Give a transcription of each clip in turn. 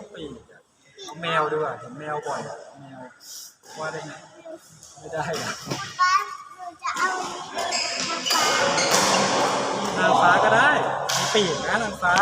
ต้องปีกแมวด้วยเห็นแมวบ่อยแมวว่าได้ไงไม่ได้อะป้าหนูจะเอาน้ำปลานางฟ้าก็ได้มีปีกนะนางฟ้า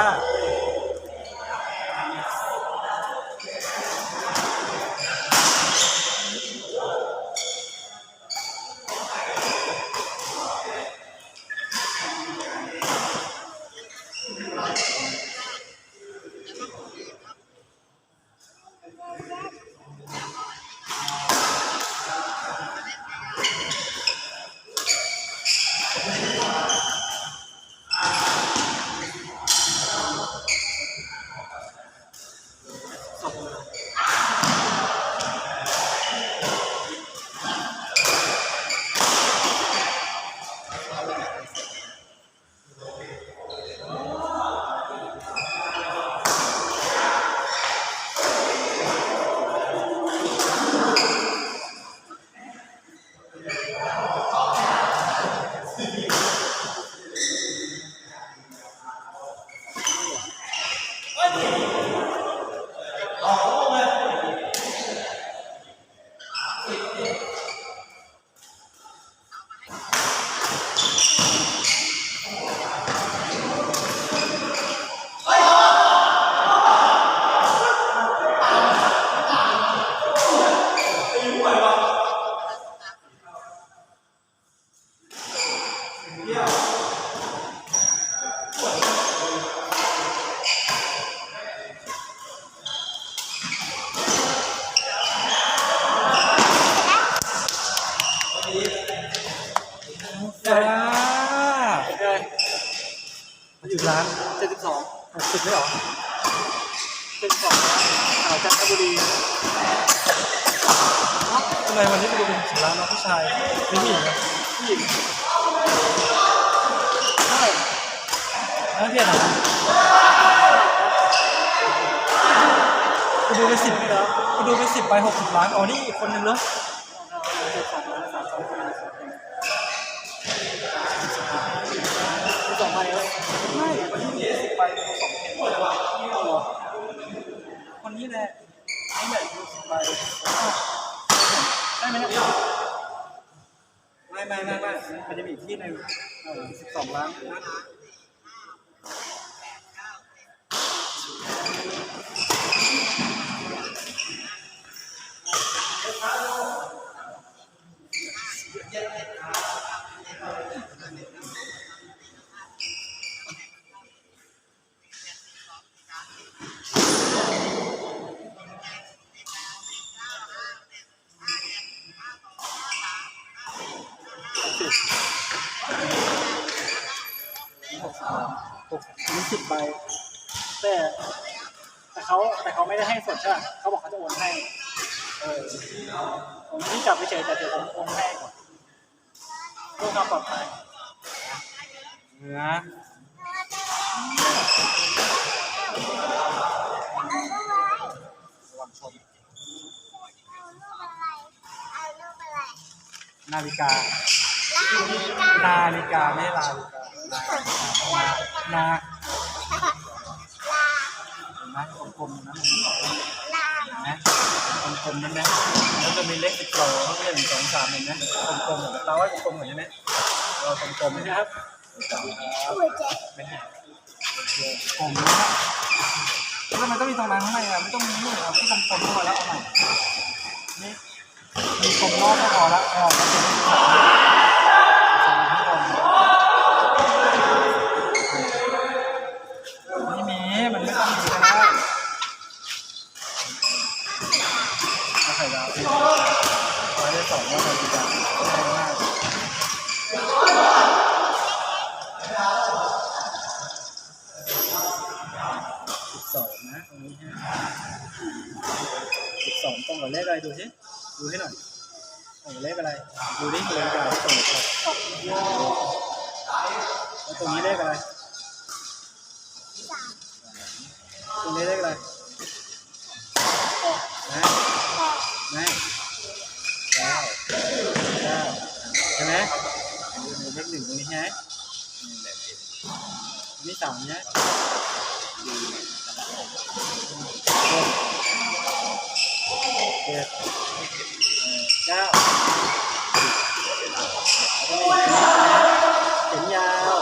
มาถึงร้านเจ็ดสิบสองหกสิบไม่หรอเจ็ดสิบสองสาวจันทบุรีทำไมวันนี้ไปดูเป็นร้านน้องผู้ชายไม่ผู้หญิงอะผู้หญิงใช่นักเรียรนเหรอไปดูไปสิบเลยเหรอไปดูไปสิบไปหกสิบล้านอ๋อนี่อีกคนนึงเหรอ เจ็ดสองล้านสามสองคนสองใบเลย ไม่วันนี้ยี่สิบ ไปสองเลยว่ะนี่เหรอคนนี้แหละนี่แหละดูสิบใบอ้าวได้ไหมเนี่ยไม่ไม่ไม่ไม่มันจะมีอีกที่หนึ่งสิบสองล้านนะ ไม่ได้ให้สดใช่ไหมเขาบอกเขาจะโอนให้ เออผมไม่ได้จับไปเฉยแต่เดี๋ยวผมโอนให้ก่อนเพื่อความปลอดภัยเนื้อระวังชนเอาลูกอะไรนาฬิกาเอาลูกอะไรนาฬิกา ไม่ใช่นาฬิกาลานา กลมๆนะนไหมกลมๆนั่นนะแล้วจะมีเลขสิบสองหนึ่งสองสามเห็นไหมกลมๆเหมือนเราว่ากลมๆเหมือนใช่ไหมเรากลมๆนะครับไม่ใช่ผมนะฮะแล้วทำไมต้องมีตรงนั้นข้างในอะไม่ต้องมีนี่เอาที่กลมๆเข้ามาแล้วเอาใหม่นี่มีกลมรอบก็พอละออกมาเป็นเลข ดูให้หน่อยตรงกับเลขอะไร ดูดิเลขอะไรที่ตรงกับอะไรแล้วตรงนี้เลขอะไรตรงนี้เลขอะไรนะนะเก้าเก้าใช่ไหมมีเลขหนึ่งตรงนี้ใช่ไหมนี้สามใช่ หมหกจ็ดเก้าเข็นยาว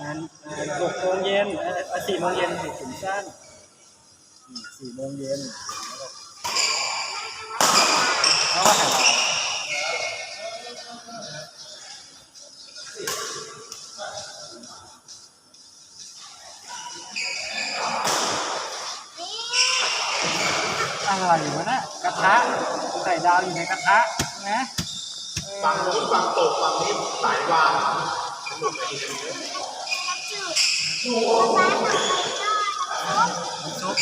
งานงานหกโมงเย็นเอ่อสี่โมงเย็นถึงถึงสั้นนี่สี่โมงเย็นแล้วก็ถ่ายไล อะไรวะน่ะกระทะใส่ดาวอยู่ในกระทะนะฝั่งนู้นฝั่งตกฝั่งนี้สายวางจุดฟ้าทำไมก็ซุป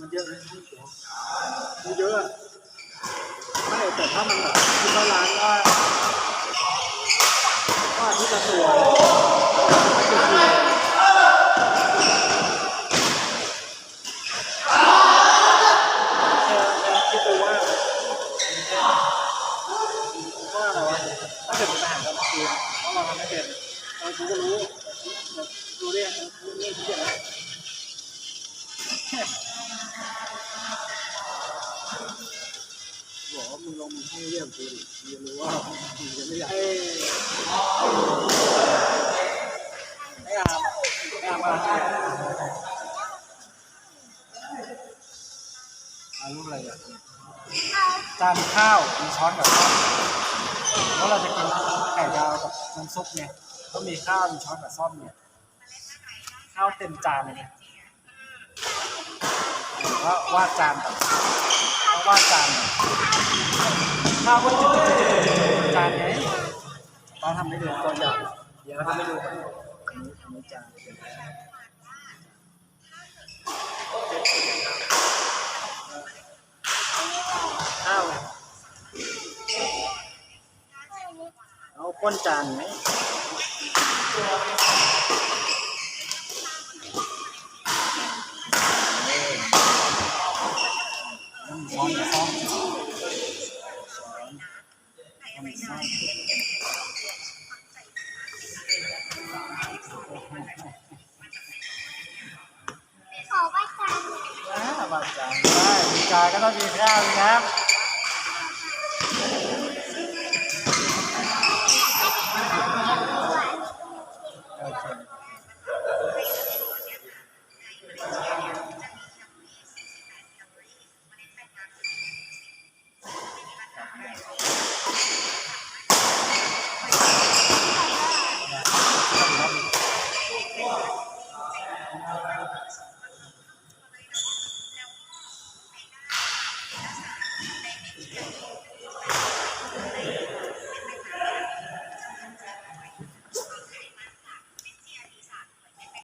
มันเยอะเลยมันเยอะอะไม่แต่ถ้ามันแบบคิดว่าร้านว่าว่าที่จะตัวย ว่ามึงลงมือให้เยี่ยมกูดิมึงรู้ว่ามึงจะไม่อยากไอ้อามไอ้อามมาเอารูปอะไรอะจานข้าวมีช้อนกับข้าวเพราะเราจะกินไก่ดาวกับน้ำซุปเนี่ยก็มีข้าวมีช้อนกับซ่อมเนี่ยข้าวเต็มจานเลยเนี่ยว่าวาดจานแบบ ว่าจานข้าวก็จุดจานไงเราทำให้ดูตัวอย่างเดี๋ยวเราทำให้ดูกันอันนี้อันนี้จานข้าวเอาก้นจานไหม หน่อยอ่าบาดจานได้มีจายก็ต้องมีข้าวนะครับ